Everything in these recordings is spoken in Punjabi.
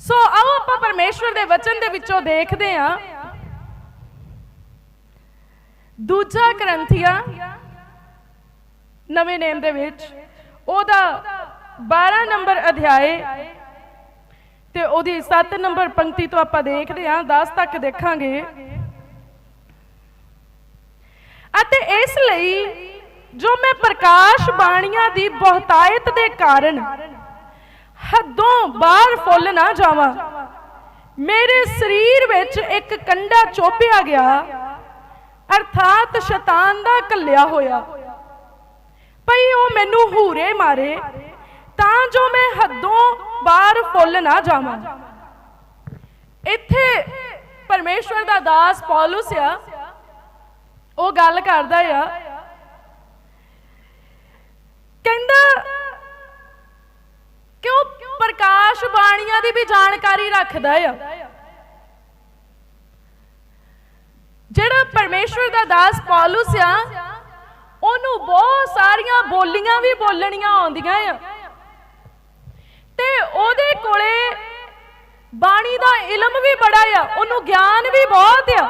ਸੋ ਆਓ ਆਪਾਂ ਪਰਮੇਸ਼ਵਰ ਦੇ ਵਚਨ ਦੇ ਵਿੱਚੋਂ ਦੇਖਦੇ ਹਾਂ ਦੂਜਾ ਗ੍ਰੰਥੀਆ ਨਵੇਂ ਨੇਮ ਦੇ ਵਿੱਚ ਉਹਦਾ 12 ਨੰਬਰ ਅਧਿਆਏ ਤੇ ਉਹਦੀ 7 ਨੰਬਰ ਪੰਕਤੀ ਤੋਂ ਆਪਾਂ ਦੇਖਦੇ ਹਾਂ 10 ਤੱਕ ਦੇਖਾਂਗੇ ਅਤੇ ਇਸ ਲਈ ਜੋ ਮੈਂ ਪ੍ਰਕਾਸ਼ ਬਾਣੀਆਂ ਦੀ ਬਹੁਤਾਇਤ ਦੇ ਕਾਰਨ ਹੱਦੋਂ ਬਾਹਰ ਫੁੱਲ ਨਾ ਜਾਵਾਂ। ਮੇਰੇ ਸਰੀਰ ਵਿੱਚ ਇੱਕ ਕੰਡਾ ਚੋਪਿਆ ਗਿਆ। ਅਰਥਾਤ ਸ਼ੈਤਾਨ ਦਾ ਕੱਲਿਆ ਹੋਇਆ। ਭਈ ਉਹ ਮੈਨੂੰ ਹੂਰੇ ਮਾਰੇ, ਤਾਂ ਜੋ ਮੈਂ ਹੱਦੋਂ ਬਾਹਰ ਫੁੱਲ ਨਾ ਜਾਵਾਂ। ਇੱਥੇ ਪਰਮੇਸ਼ਵਰ ਦਾ ਦਾਸ ਪੌਲੁਸ ਆ। ਉਹ ਗੱਲ ਕਰਦਾ ਆ। ਕਹਿੰਦਾ ਪ੍ਰਕਾਸ਼ ਬਾਣੀਆਂ ਦੀ ਵੀ ਜਾਣਕਾਰੀ ਰੱਖਦਾ ਆ। ਜਿਹੜਾ ਪਰਮੇਸ਼ਵਰ ਦਾ ਦਾਸ ਪੌਲੁਸ ਆ, ਉਹਨੂੰ ਬਹੁਤ ਸਾਰੀਆਂ ਬੋਲੀਆਂ ਵੀ ਬੋਲਣੀਆਂ ਆਉਂਦੀਆਂ ਆ। ਤੇ ਉਹਦੇ ਕੋਲੇ ਬਾਣੀ ਦਾ ਇਲਮ ਵੀ ਬੜਾ ਆ, ਉਹਨੂੰ ਗਿਆਨ ਵੀ ਬਹੁਤ ਆ।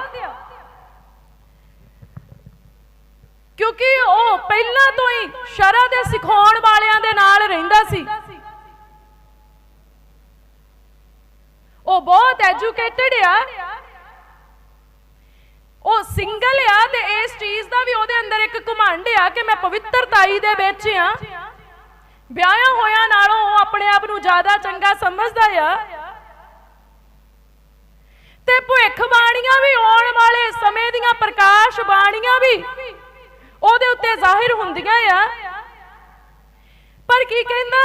ਕਿਉਂਕਿ ਉਹ ਪਹਿਲਾਂ ਤੋਂ ਹੀ ਸ਼ਰਾ ਦੇ ਸਿਖਾਉਣ ਵਾਲਿਆਂ ਦੇ ਨਾਲ ਰਹਿੰਦਾ ਸੀ। ਉਹ ਬਹੁਤ ਐਜੂਕੇਟਿਡ ਆ। ਉਹ ਸਿੰਗਲ ਆ ਤੇ ਇਸ ਚੀਜ਼ ਦਾ ਵੀ ਉਹਦੇ ਅੰਦਰ ਇੱਕ ਘਮੰਡ ਆ ਕਿ ਮੈਂ ਪਵਿੱਤਰਤਾਈ ਦੇ ਵਿੱਚ ਆ। ਵਿਆਹਿਆ ਹੋਇਆ ਨਾਲੋਂ ਉਹ ਆਪਣੇ ਆਪ ਨੂੰ ਜ਼ਿਆਦਾ ਚੰਗਾ ਸਮਝਦਾ ਆ। ਤੇ ਭੁੱਖ ਬਾਣੀਆਂ ਵੀ ਆਉਣ ਵਾਲੇ ਸਮੇਂ ਦੀਆਂ ਪ੍ਰਕਾਸ਼ ਬਾਣੀਆਂ ਵੀ ਉਹਦੇ ਉੱਤੇ ਜ਼ਾਹਿਰ ਹੁੰਦੀਆਂ ਆ। ਪਰ ਕੀ ਕਹਿੰਦਾ?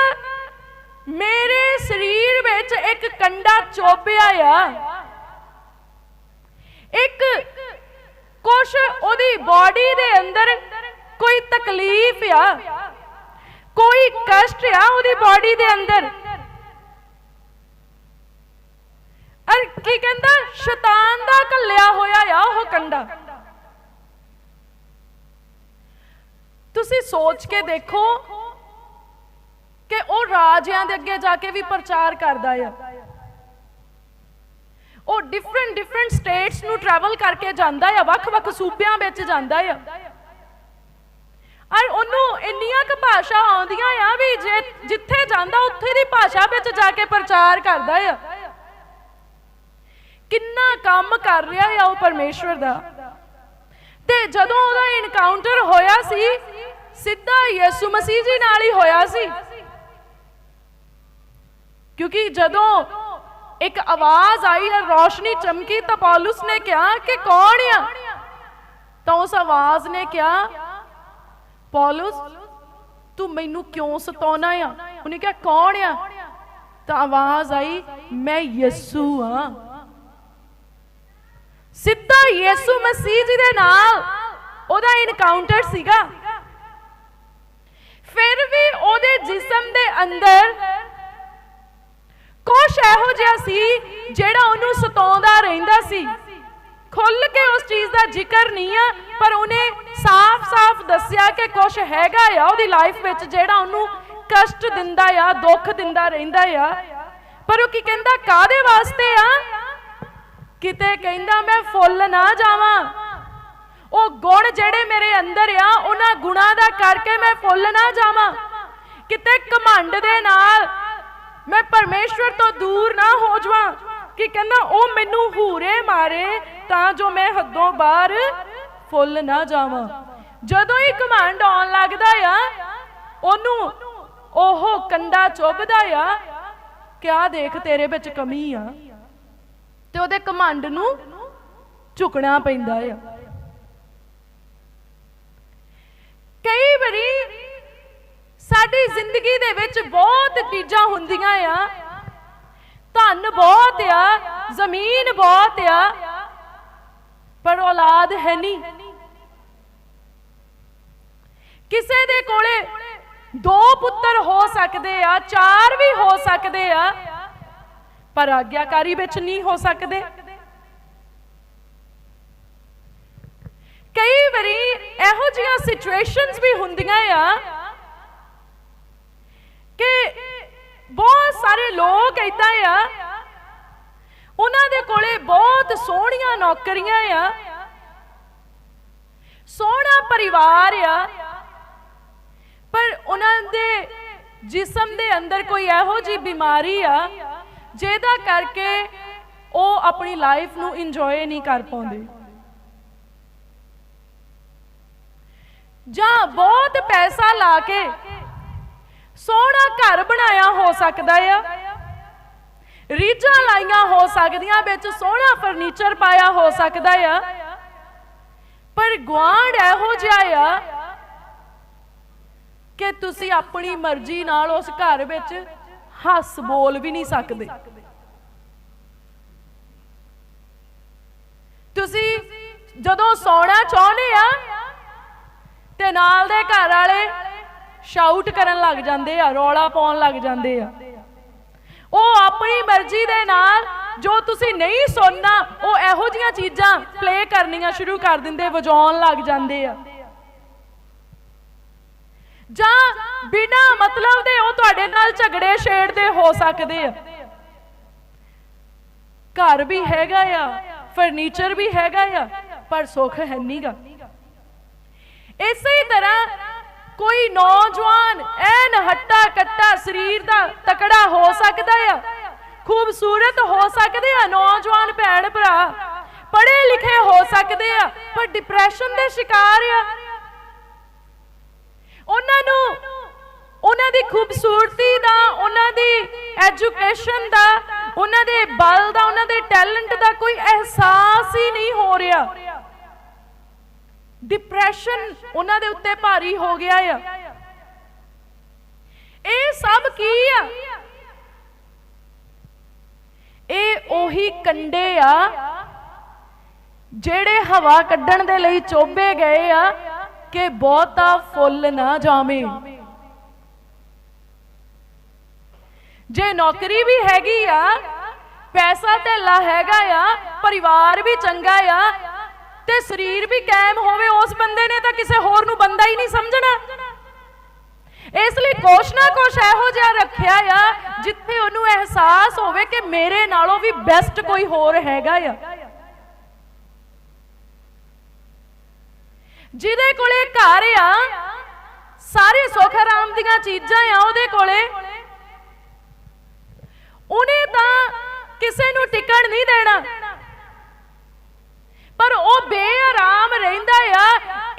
ਮੇਰੇ ਸਰੀਰ ਵਿੱਚ ਇੱਕ ਕੰਡਾ ਚੋਪਿਆ ਆ। ਇੱਕ ਕੁਛ ਉਹਦੀ ਬਾਡੀ ਦੇ ਅੰਦਰ ਕੋਈ ਤਕਲੀਫ ਆ। ਕੋਈ ਕਸ਼ਟ ਆ ਉਹਦੀ ਬਾਡੀ ਦੇ ਅੰਦਰ। ਅਰ ਕੀ ਕਹਿੰਦਾ? ਸ਼ੈਤਾਨ ਦਾ ਕੱਲਿਆ ਹੋਇਆ ਆ ਉਹ ਕੰਡਾ। ਤੁਸੀਂ ਸੋਚ ਕੇ ਦੇਖੋ ਕਿ ਉਹ ਰਾਜਿਆਂ ਦੇ ਅੱਗੇ ਜਾ ਕੇ ਵੀ ਪ੍ਰਚਾਰ ਕਰਦਾ ਆ। ਉਹ ਡਿਫਰੈਂਟ ਡਿਫਰੈਂਟ ਸਟੇਟਸ ਨੂੰ ਟਰੈਵਲ ਕਰਕੇ ਜਾਂਦਾ ਆ, ਵੱਖ-ਵੱਖ ਸੂਬਿਆਂ ਵਿੱਚ ਜਾਂਦਾ ਆ। ਔਰ ਉਹਨੂੰ ਇੰਨੀਆਂ ਕੁ ਭਾਸ਼ਾ ਆਉਂਦੀਆਂ ਆ ਵੀ ਜਿੱਥੇ ਜਾਂਦਾ, ਉੱਥੇ ਦੀ ਭਾਸ਼ਾ ਵਿੱਚ ਜਾ ਕੇ ਪ੍ਰਚਾਰ ਕਰਦਾ ਆ। ਕਿੰਨਾ ਕੰਮ ਕਰ ਰਿਹਾ ਆ ਉਹ ਪਰਮੇਸ਼ਵਰ ਦਾ। ਤੇ ਜਦੋਂ ਉਹਦਾ ਇਨਕਾਊਂਟਰ ਹੋਇਆ ਸੀ, ਸਿੱਧਾ ਯਿਸੂ ਮਸੀਹ ਜੀ ਨਾਲ ਹੀ ਹੋਇਆ ਸੀ। ਕਿਉਂਕਿ ਜਦੋਂ ਇੱਕ ਆਵਾਜ਼ ਆਈ ਔਰ ਰੋਸ਼ਨੀ ਚਮਕੀ ਤਾਂ ਪੌਲੁਸ ਨੇ ਕਿਹਾ ਕਿ ਕੌਣ ਆ? ਤਾਂ ਉਸ ਆਵਾਜ਼ ਨੇ ਕਿਹਾ, ਪੌਲੁਸ, ਤੂੰ ਮੈਨੂੰ ਕਿਉਂ ਸਤਾਉਣਾ ਆ? ਉਹਨੇ ਕਿਹਾ, ਕੌਣ ਆ? ਤਾਂ ਆਵਾਜ਼ ਆਈ, ਮੈਂ ਯਿਸੂ ਆ। ਸਿੱਧਾ ਯਿਸੂ ਮਸੀਹ ਜੀ ਦੇ ਨਾਲ ਉਹਦਾ ਇਨਕਾਊਂਟਰ ਸੀਗਾ। ਫਿਰ ਵੀ ਉਹਦੇ ਜਿਸਮ ਦੇ ਅੰਦਰ ਕੁਛ ਇਹੋ ਜਿਹਾ ਸੀ ਜਿਹੜਾ ਉਹਨੂੰ ਸਤਾਉਂਦਾ ਰਹਿੰਦਾ ਸੀ। ਖੁੱਲ ਕੇ ਉਸ ਚੀਜ਼ ਦਾ ਜ਼ਿਕਰ ਨਹੀਂ ਆ, ਪਰ ਉਹਨੇ ਸਾਫ਼-ਸਾਫ਼ ਦੱਸਿਆ ਕਿ ਕੁਛ ਹੈਗਾ ਆ ਉਹਦੀ ਲਾਈਫ ਵਿੱਚ ਜਿਹੜਾ ਉਹਨੂੰ ਕਸ਼ਟ ਦਿੰਦਾ ਆ, ਦੁੱਖ ਦਿੰਦਾ ਰਹਿੰਦਾ ਆ। ਪਰ ਉਹ ਕੀ ਕਹਿੰਦਾ ਕਾਦੇ ਵਾਸਤੇ ਆ? ਕਿਤੇ ਕਹਿੰਦਾ, ਮੈਂ ਫੁੱਲ ਨਾ ਜਾਵਾਂ। ਉਹ ਗੁਣ ਜਿਹੜੇ ਮੇਰੇ ਅੰਦਰ ਆ, ਉਹਨਾਂ ਗੁਣਾਂ ਦਾ ਕਰਕੇ ਮੈਂ ਫੁੱਲ ਨਾ ਜਾਵਾਂ। ਕਿਤੇ ਘਮੰਡ ਦੇ ਨਾਲ ਮੈਂ ਪਰਮੇਸ਼ਵਰ ਤੋਂ ਦੂਰ ਨਾ ਹੋ ਜਾਵਾਂ ਕਿ ਕਹਿੰਦਾ ਉਹ ਮੈਨੂੰ ਹੂਰੇ ਮਾਰੇ ਤਾਂ ਜੋ ਮੈਂ ਹੱਦੋਂ ਬਾਹਰ ਫੁੱਲ ਨਾ ਜਾਵਾਂ। ਜਦੋਂ ਹੀ ਘਮੰਡ ਆਉਣ ਲੱਗਦਾ ਆ, ਉਹਨੂੰ ਉਹ ਕੰਡਾ ਚੁੱਭਦਾ ਆ ਕਿਆ ਦੇਖ ਤੇਰੇ ਵਿੱਚ ਕਮੀ ਆ। ਤੇ ਉਹਦੇ ਘਮੰਡ ਨੂੰ ਝੁਕਣਾ ਪੈਂਦਾ ਆ। ਕਈ ਵਾਰੀ ਸਾਡੀ ਜ਼ਿੰਦਗੀ ਦੇ ਵਿੱਚ ਬਹੁਤ ਚੀਜ਼ਾਂ ਹੁੰਦੀਆਂ ਆ। ਧਨ ਬਹੁਤ ਆ, ਜ਼ਮੀਨ ਬਹੁਤ ਆ, ਪਰ ਔਲਾਦ ਹੈ ਨਹੀਂ। ਕਿਸੇ ਦੇ ਕੋਲੇ ਦੋ ਪੁੱਤਰ ਹੋ ਸਕਦੇ ਆ, ਚਾਰ ਵੀ ਹੋ ਸਕਦੇ ਆ, ਪਰ ਆਗਿਆਕਾਰੀ ਵਿੱਚ ਨਹੀਂ ਹੋ ਸਕਦੇ। ਕਈ ਵਾਰੀ ਇਹੋ ਜਿਹੀਆਂ ਸਿਚੁਏਸ਼ਨਸ ਵੀ ਹੁੰਦੀਆਂ ਆ ਕਿ ਬਹੁਤ ਸਾਰੇ ਲੋਕ ਇਦਾਂ ਆ। ਉਹਨਾਂ ਦੇ ਕੋਲੇ ਬਹੁਤ ਸੋਹਣੀਆਂ ਨੌਕਰੀਆਂ ਆ। ਸੋਹਣਾ ਪਰਿਵਾਰ ਆ। ਪਰ ਉਹਨਾਂ ਦੇ ਜਿਸਮ ਦੇ ਅੰਦਰ ਕੋਈ ਇਹੋ ਜੀ ਬਿਮਾਰੀ ਆ, ਜਿਹਦਾ ਕਰਕੇ ਉਹ ਆਪਣੀ ਲਾਈਫ ਨੂੰ ਇੰਜੋਏ ਨਹੀਂ ਕਰ ਪਾਉਂਦੇ। ਜਾਂ ਬਹੁਤ ਪੈਸਾ ਲਾ ਕੇ ਸੋਹਣਾ ਘਰ ਬਣਾਇਆ ਹੋ ਸਕਦਾ ਆ। ਰੀਝਾਂ ਲਾਈਆਂ ਹੋ ਸਕਦੀਆਂ, ਵਿੱਚ ਸੋਹਣਾ ਫਰਨੀਚਰ ਪਾਇਆ ਹੋ ਸਕਦਾ ਆ। ਪਰ ਗੁਆਂਢ ਇਹੋ ਜਿਹਾ ਆ ਕਿ ਤੁਸੀਂ ਆਪਣੀ ਮਰਜ਼ੀ ਨਾਲ ਉਸ ਘਰ ਵਿੱਚ ਹੱਸ ਬੋਲ ਵੀ ਨਹੀਂ ਸਕਦੇ। ਤੁਸੀਂ ਜਦੋਂ ਸੌਣਾ ਚਾਹੁੰਦੇ ਆ ਤੇ ਨਾਲ ਦੇ ਘਰ ਵਾਲੇ ਸ਼ਾਊਟ ਕਰਨ ਲੱਗ ਜਾਂਦੇ ਆ, ਰੌਲਾ ਪਾਉਣ ਲੱਗ ਜਾਂਦੇ ਆ। ਉਹ ਆਪਣੀ ਮਰਜ਼ੀ ਦੇ ਨਾਲ ਜੋ ਤੁਸੀਂ ਨਹੀਂ ਸੁਣਨਾ, ਉਹ ਇਹੋ ਜੀਆਂ ਚੀਜ਼ਾਂ ਪਲੇ ਕਰਨੀਆਂ ਸ਼ੁਰੂ ਕਰ ਦਿੰਦੇ, ਵਜਾਉਣ ਲੱਗ ਜਾਂਦੇ ਆ। ਜਾਂ ਬਿਨਾ ਮਤਲਬ ਦੇ ਉਹ ਤੁਹਾਡੇ ਨਾਲ ਝਗੜੇ ਛੇੜਦੇ ਹੋ ਸਕਦੇ ਆ। ਘਰ ਵੀ ਹੈਗਾ ਆ ਫਰਨੀਚਰ ਵੀ ਹੈਗਾ ਆ, ਪਰ ਸੁੱਖ ਹੈ ਨਹੀਂਗਾ ਇਸੇ ਤਰ੍ਹਾਂ ਕੋਈ ਨੌਜਵਾਨ ਐਨ ਹੱਟਾ ਕੱਟਾ ਸਰੀਰ ਦਾ ਤਕੜਾ ਹੋ ਸਕਦਾ ਆ? ਖੂਬਸੂਰਤ ਹੋ ਸਕਦੇ ਆ ਨੌਜਵਾਨ ਭੈਣ ਭਰਾ? ਪੜ੍ਹੇ ਲਿਖੇ ਹੋ ਸਕਦੇ ਆ, ਪਰ ਡਿਪਰੈਸ਼ਨ ਦੇ ਸ਼ਿਕਾਰ ਆ? ਉਹਨਾਂ ਨੂੰ, ਉਹਨਾਂ ਦੀ ਖੂਬਸੂਰਤੀ ਦਾ, ਉਹਨਾਂ ਦੀ ਐਜੂਕੇਸ਼ਨ ਦਾ, ਉਹਨਾਂ ਦੇ ਬਲ ਦਾ, ਉਹਨਾਂ ਦੇ ਟੈਲੈਂਟ ਦਾ ਕੋਈ ਅਹਿਸਾਸ ਹੀ ਨਹੀਂ ਹੋ ਰਿਹਾ। ਡਿਪਰੈਸ਼ਨ ਉਹਨਾਂ ਦੇ ਉੱਤੇ ਭਾਰੀ ਹੋ ਗਿਆ ਆ। ਇਹ ਸਭ ਕੀ ਆ? ਇਹ ਉਹੀ ਕੰਡੇ ਆ ਜਿਹੜੇ ਹਵਾ ਕੱਢਣ ਦੇ ਲਈ ਚੋਬੇ ਗਏ ਆ ਕਿ ਬਹੁਤਾ ਫੁੱਲ ਨਾ ਜਾਵੇ ਜੇ ਨੌਕਰੀ ਵੀ ਹੈਗੀ ਆ, ਪੈਸਾ ਧੇਲਾ ਹੈਗਾ ਆ, ਪਰਿਵਾਰ ਵੀ ਚੰਗਾ ਆ ਤੇ ਸਰੀਰ ਵੀ ਕਾਇਮ ਹੋਵੇ, ਉਸ ਬੰਦੇ ਨੇ ਤਾਂ ਕਿਸੇ ਹੋਰ ਨੂੰ ਬੰਦਾ ਹੀ ਨਹੀਂ ਸਮਝਣਾ। ਇਸ ਲਈ ਕੁਛ ਨਾ ਕੁਛ ਇਹੋ ਜਿਹਾ ਰੱਖਿਆ ਆ, ਜਿੱਥੇ ਉਹਨੂੰ ਅਹਿਸਾਸ ਹੋਵੇ ਕਿ ਮੇਰੇ ਨਾਲੋਂ ਵੀ ਬੈਸਟ ਕੋਈ ਹੋਰ ਹੈਗਾ ਆ। ਜਿਹਦੇ ਕੋਲੇ ਘਰ ਆ, ਸਾਰੇ ਸੁਖ ਆਰਾਮ ਦੀਆਂ ਚੀਜ਼ਾਂ ਆ ਉਹਦੇ ਕੋਲੇ, ਉਹਨੇ ਤਾਂ ਕਿਸੇ ਨੂੰ ਟਿਕਣ ਨਹੀਂ ਦੇਣਾ। ਪਰ ਉਹ ਬੇਆਰਾਮ ਰਹਿੰਦਾ ਆ।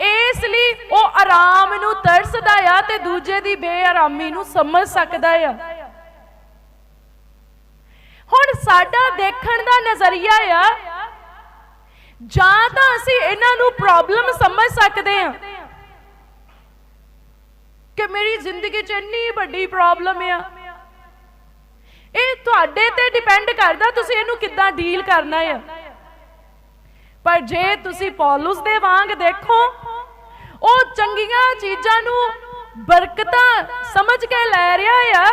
ਇਸ ਲਈ ਉਹ ਆਰਾਮ ਨੂੰ ਤਰਸਦਾ ਆ ਤੇ ਦੂਜੇ ਦੀ ਬੇਆਰਾਮੀ ਨੂੰ ਸਮਝ ਸਕਦਾ ਆ। ਹੁਣ ਸਾਡਾ ਦੇਖਣ ਦਾ ਨਜ਼ਰੀਆ ਆ। ਜਾਂ ਤਾਂ ਅਸੀਂ ਇਹਨਾਂ ਨੂੰ ਪ੍ਰੋਬਲਮ ਸਮਝ ਸਕਦੇ ਹਾਂ ਕਿ ਮੇਰੀ ਜ਼ਿੰਦਗੀ 'ਚ ਇੰਨੀ ਵੱਡੀ ਪ੍ਰੋਬਲਮ ਆ। ਇਹ ਤੁਹਾਡੇ ਤੇ ਡਿਪੈਂਡ ਕਰਦਾ ਤੁਸੀਂ ਇਹਨੂੰ ਕਿੱਦਾਂ ਡੀਲ ਕਰਨਾ ਆ। ਪਰ ਜੇ ਤੁਸੀਂ ਪੌਲਸ ਦੇ ਵਾਂਗ ਦੇਖੋ, ਉਹ ਚੰਗੀਆਂ ਚੀਜ਼ਾਂ ਨੂੰ ਬਰਕਤਾਂ ਸਮਝ ਕੇ ਲੈ ਰਿਹਾ ਆ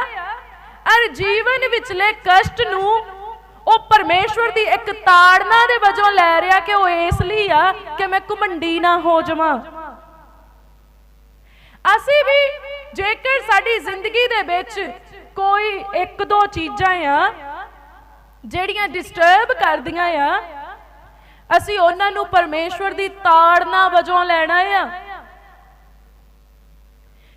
ਅਰ ਜੀਵਨ ਵਿਚਲੇ ਕਸ਼ਟ ਨੂੰ ਉਹ ਪਰਮੇਸ਼ਵਰ ਦੀ ਇੱਕ ਤਾੜਨਾ ਦੇ ਵਜੋਂ ਲੈ ਰਿਹਾ ਕਿ ਉਹ ਇਸ ਲਈ ਆ ਕਿ ਮੈਂ ਘਮੰਡੀ ਨਾ ਹੋ ਜਾਵਾਂ। ਅਸੀਂ ਵੀ ਜੇਕਰ ਸਾਡੀ ਜ਼ਿੰਦਗੀ ਦੇ ਵਿੱਚ ਕੋਈ ਇੱਕ ਦੋ ਚੀਜ਼ਾਂ ਆ ਜਿਹੜੀਆਂ ਡਿਸਟਰਬ ਕਰਦੀਆਂ ਆ ਅਸੀਂ ਉਹਨਾਂ ਨੂੰ ਪਰਮੇਸ਼ਵਰ ਦੀ ਤਾੜਨਾ ਵਜੋਂ ਲੈਣਾ ਆ।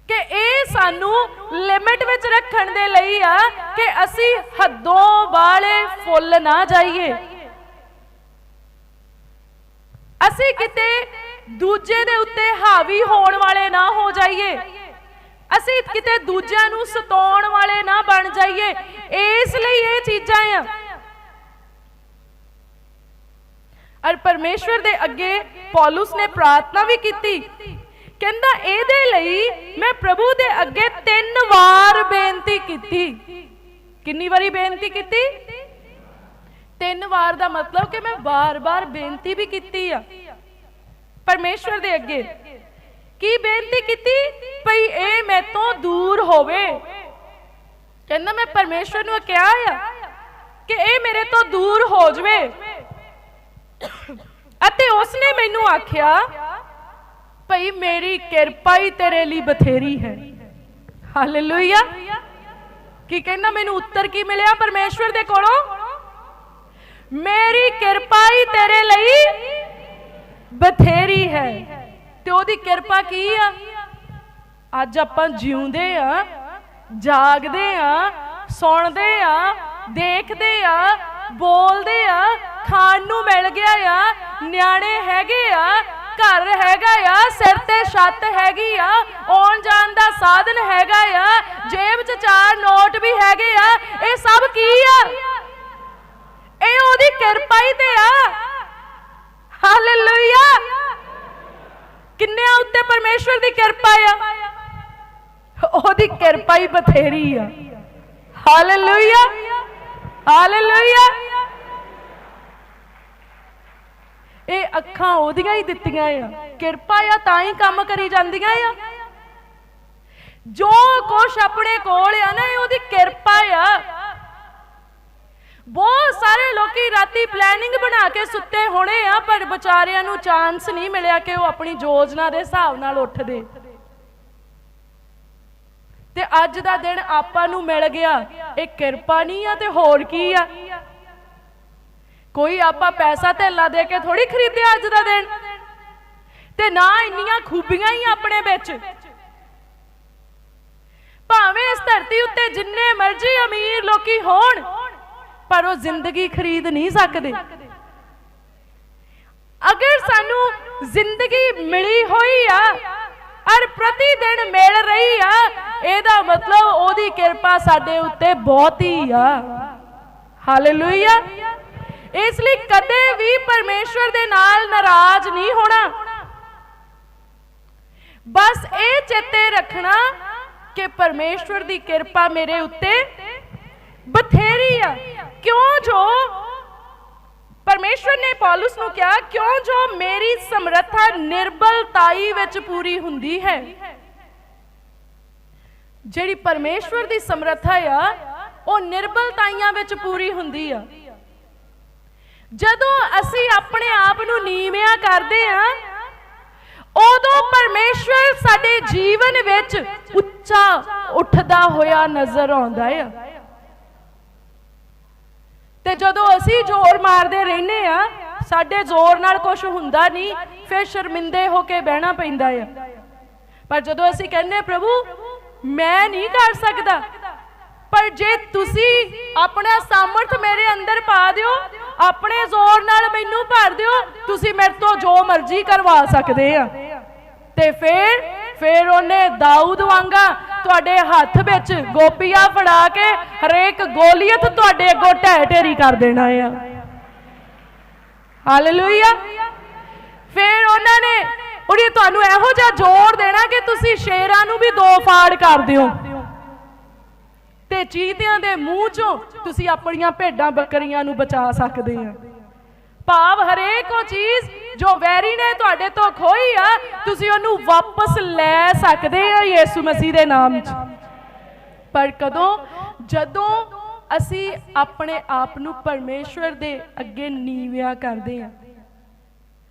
ਕਿ ਇਹ ਸਾਨੂੰ ਲਿਮਿਟ ਵਿੱਚ ਰੱਖਣ ਦੇ ਲਈ ਆ ਕਿ ਅਸੀਂ ਹੱਦੋਂ ਵਾਲੇ ਫੁੱਲ ਨਾ ਜਾਈਏ। ਅਸੀਂ ਕਿਤੇ ਦੂਜੇ ਦੇ ਉੱਤੇ ਹਾਵੀ ਹੋਣ ਵਾਲੇ ਨਾ ਹੋ ਜਾਈਏ। ਅਸੀਂ ਕਿਤੇ ਦੂਜਿਆਂ ਨੂੰ ਸਤਾਉਣ ਵਾਲੇ ਨਾ ਬਣ ਜਾਈਏ। ਇਸ ਲਈ ਇਹ ਚੀਜ਼ਾਂ ਆ। ਅਰ ਪਰਮੇਸ਼ਵਰ ਦੇ ਅੱਗੇ ਪੌਲਸ ਨੇ ਪ੍ਰਾਰਥਨਾ ਵੀ ਕੀਤੀ। ਕਹਿੰਦਾ, ਇਹਦੇ ਲਈ ਮੈਂ ਪ੍ਰਭੂ ਦੇ ਅੱਗੇ ਤਿੰਨ ਵਾਰ ਬੇਨਤੀ ਕੀਤੀ। ਕਿੰਨੀ ਵਾਰੀ ਬੇਨਤੀ ਕੀਤੀ? ਤਿੰਨ ਵਾਰ ਦਾ ਮਤਲਬ ਕਿ ਮੈਂ ਬਾਰ-ਬਾਰ ਬੇਨਤੀ ਵੀ ਕੀਤੀ ਆ ਪਰਮੇਸ਼ਵਰ ਦੇ ਅੱਗੇ। ਕੀ ਬੇਨਤੀ ਕੀਤੀ? ਭਈ ਇਹ ਮੈਥੋਂ ਦੂਰ ਹੋਵੇ। ਕਹਿੰਦਾ, ਮੈਂ ਪਰਮੇਸ਼ਵਰ ਨੂੰ ਕਿਹਾ ਆ ਕਿ ਇਹ ਮੇਰੇ ਤੋਂ ਦੂਰ ਹੋ ਜਵੇ। ਅਤੇ ਉਸਨੇ ਮੈਨੂੰ ਆਖਿਆ, ਭਈ ਮੇਰੀ ਕਿਰਪਾ ਹੀ ਤੇਰੇ ਲਈ ਬਥੇਰੀ ਹੈ। ਹਾਲੇਲੂਇਆ। ਕੀ ਕਹਿੰਦਾ, ਮੈਨੂੰ ਉੱਤਰ ਕੀ ਮਿਲਿਆ ਪਰਮੇਸ਼ਵਰ ਦੇ ਕੋਲੋਂ? ਮੇਰੀ ਕਿਰਪਾ ਹੀ ਤੇਰੇ ਲਈ ਬਥੇਰੀ ਹੈ। ਤੇ ਉਹਦੀ ਕਿਰਪਾ ਕੀ ਆ? ਅੱਜ ਆਪਾਂ ਜਿਉਂਦੇ ਆ, ਜਾਗਦੇ ਆ, ਸੁਣਦੇ ਆ, ਦੇਖਦੇ ਆ, ਬੋਲਦੇ ਆ ਖਾਣ ਨੂੰ ਮਿਲ ਗਿਆ ਆ, ਨਿਆਣੇ ਹੈਗੇ ਆ, ਘਰ ਹੈਗਾ ਆ, ਸਿਰ ਤੇ ਛੱਤ ਹੈਗੀ ਆ, ਆਉਣ ਜਾਣ ਦਾ ਸਾਧਨ ਹੈਗਾ ਆ, ਜੇਬ 'ਚ ਚਾਰ ਨੋਟ ਵੀ ਹੈਗੇ ਆ, ਇਹ ਸਭ ਕੀ ਆ? ਇਹ ਉਹਦੀ ਕਿਰਪਾ ਹੀ ਤੇ ਆ। ਹਾਲੇਲੂਇਆ। ਕਿੰਨਿਆਂ ਉੱਤੇ ਪਰਮੇਸ਼ਵਰ ਦੀ ਕਿਰਪਾ ਆ? ਉਹਦੀ ਕਿਰਪਾ ਹੀ ਬਥੇਰੀ ਆ। ਹਾਲੇਲੂਇਆ। ਹਾਲੇਲੂਇਆ। ਇਹ ਅੱਖਾਂ ਉਹਦੀਆਂ ਹੀ ਦਿੱਤੀਆਂ ਆ। ਕਿਰਪਾ ਆ, ਤਾਂ ਹੀ ਕੰਮ ਕਰੀ ਜਾਂਦੀਆਂ ਆ। ਜੋ ਕੁਛ ਆਪਣੇ ਕੋਲ ਆ ਨਾ, ਇਹ ਉਹਦੀ ਕਿਰਪਾ ਆ। ਬਹੁਤ ਸਾਰੇ ਲੋਕੀ ਰਾਤੀ ਪਲੈਨਿੰਗ ਬਣਾ ਕੇ ਸੁੱਤੇ ਹੋਣੇ ਆ, ਪਰ ਵਿਚਾਰਿਆਂ ਨੂੰ ਚਾਂਸ ਨਹੀਂ ਮਿਲਿਆ ਕਿ ਉਹ ਆਪਣੀ ਯੋਜਨਾ ਦੇ ਹਿਸਾਬ ਨਾਲ ਉੱਠਦੇ। ਤੇ ਅੱਜ ਦਾ ਦਿਨ ਆਪਾਂ ਨੂੰ ਮਿਲ ਗਿਆ। ਇਹ ਕਿਰਪਾ ਨਹੀਂ ਆ ਤੇ ਹੋਰ ਕੀ ਆ? ਕੋਈ ਆਪਾਂ ਪੈਸਾ ਧੇਲਾ ਦੇ ਕੇ ਥੋੜੀ ਖਰੀਦਿਆ ਅੱਜ ਦਾ ਦਿਨ? ਤੇ ਨਾ ਇੰਨੀਆਂ ਖੂਬੀਆਂ ਹੀ ਆਪਣੇ ਵਿੱਚ। ਭਾਵੇਂ ਇਸ ਧਰਤੀ ਉੱਤੇ ਜਿੰਨੇ ਮਰਜ਼ੀ ਅਮੀਰ ਲੋਕੀ ਹੋਣ, ਪਰ ਉਹ ਜ਼ਿੰਦਗੀ ਖਰੀਦ ਨਹੀਂ ਸਕਦੇ। ਅਗਰ ਸਾਨੂੰ ਜ਼ਿੰਦਗੀ ਮਿਲੀ ਹੋਈ ਆ, ਔਰ ਪ੍ਰਤੀ ਦਿਨ ਮਿਲ ਰਹੀ ਆ, ਇਹਦਾ ਮਤਲਬ ਉਹਦੀ ਕਿਰਪਾ ਸਾਡੇ ਉੱਤੇ ਬਹੁਤੀ ਆ। ਹਾਲੇਲੂਇਆ ਇਸ ਲਈ ਕਦੇ ਵੀ ਪਰਮੇਸ਼ਵਰ ਦੇ ਨਾਲ ਨਾਰਾਜ਼ ਨਹੀਂ ਹੋਣਾ। ਬਸ ਇਹ ਚੇਤੇ ਰੱਖਣਾ ਕਿ ਪਰਮੇਸ਼ਵਰ ਦੀ ਕਿਰਪਾ ਮੇਰੇ ਉੱਤੇ ਬਥੇਰੀ ਆ। ਕਿਉਂ ਜੋ ਪਰਮੇਸ਼ਵਰ ਨੇ ਪੌਲਸ ਨੂੰ ਕਿਹਾ, ਕਿਉਂ ਜੋ ਮੇਰੀ ਸਮਰੱਥਾ ਨਿਰਬਲਤਾਈ ਵਿੱਚ ਪੂਰੀ ਹੁੰਦੀ ਹੈ। ਜਿਹੜੀ ਪਰਮੇਸ਼ਵਰ ਦੀ ਸਮਰੱਥਾ ਆ, ਉਹ ਨਿਰਬਲਤਾਈਆਂ ਵਿੱਚ ਪੂਰੀ ਹੁੰਦੀ ਆ। ਜਦੋਂ ਅਸੀਂ ਆਪਣੇ ਆਪ ਨੂੰ ਨੀਵਿਆਂ ਕਰਦੇ ਆ ਉਦੋਂ ਪਰਮੇਸ਼ਵਰ ਸਾਡੇ ਜੀਵਨ ਵਿੱਚ ਉੱਚਾ ਉੱਠਦਾ ਹੋਇਆ ਨਜ਼ਰ ਆਉਂਦਾ ਆ। ਤੇ ਜਦੋਂ ਅਸੀਂ ਜ਼ੋਰ ਮਾਰਦੇ ਰਹਿੰਦੇ ਆ ਸਾਡੇ ਜ਼ੋਰ ਨਾਲ ਕੁਝ ਹੁੰਦਾ ਨਹੀਂ, ਫਿਰ ਸ਼ਰਮਿੰਦੇ ਹੋ ਕੇ ਬਹਿਣਾ ਪੈਂਦਾ ਆ। ਪਰ ਜਦੋਂ ਅਸੀਂ ਕਹਿੰਦੇ ਪ੍ਰਭੂ, ਮੈਂ ਨਹੀਂ ਕਰ ਸਕਦਾ, ਪਰ ਜੇ ਤੁਸੀਂ ਆਪਣਾ ਸਾਮਰਥ ਮੇਰੇ ਅੰਦਰ ਪਾ ਦਿਓ ਆਪਣੇ ਜ਼ੋਰ ਨਾਲ ਮੈਨੂੰ ਭਰ ਦਿਓ, ਤੁਸੀਂ ਮੇਰੇ ਤੋਂ ਜੋ ਮਰਜ਼ੀ ਕਰਵਾ ਸਕਦੇ ਆ। ਤੇ ਫਿਰ ਫਿਰ ਉਹਨੇ ਦਾਊਦ ਵਾਂਗਾ ਤੁਹਾਡੇ ਹੱਥ ਵਿੱਚ ਗੋਪੀਆਂ ਫੜਾ ਕੇ ਹਰੇਕ ਗੋਲੀਅਤ ਤੁਹਾਡੇ ਅੱਗੋਂ ਢਹਿ ਢੇਰੀ ਕਰ ਦੇਣਾ ਆ। ਹਾਲੇਲੂਇਆ ਫਿਰ ਉਹਨਾਂ ਨੇ, ਉਹਨੇ ਤੁਹਾਨੂੰ ਇਹੋ ਜਿਹਾ ਜ਼ੋਰ ਦੇਣਾ ਕਿ ਤੁਸੀਂ ਸ਼ੇਰਾਂ ਨੂੰ ਵੀ ਦੋ ਫਾੜ ਕਰ ਦਿਓ। ਤੇ ਚੀਤਿਆਂ ਦੇ ਮੂੰਹ ਚੋਂ ਤੁਸੀਂ ਆਪਣੀਆਂ ਭੇਡਾਂ ਬੱਕਰੀਆਂ ਨੂੰ ਬਚਾ ਸਕਦੇ ਆ। ਭਾਵ ਹਰੇਕ ਉਹ ਚੀਜ਼ ਜੋ ਵੈਰੀ ਨੇ ਤੁਹਾਡੇ ਤੋਂ ਖੋਈ ਆ, ਤੁਸੀਂ ਉਹਨੂੰ ਵਾਪਸ ਲੈ ਸਕਦੇ ਆ ਯੀਸੂ ਮਸੀਹ ਦੇ ਨਾਮ 'ਚ। ਪਰ ਕਦੋਂ? ਜਦੋਂ ਅਸੀਂ ਆਪਣੇ ਆਪ ਨੂੰ ਪਰਮੇਸ਼ਵਰ ਦੇ ਅੱਗੇ ਨੀਵਿਆ ਕਰਦੇ ਆ।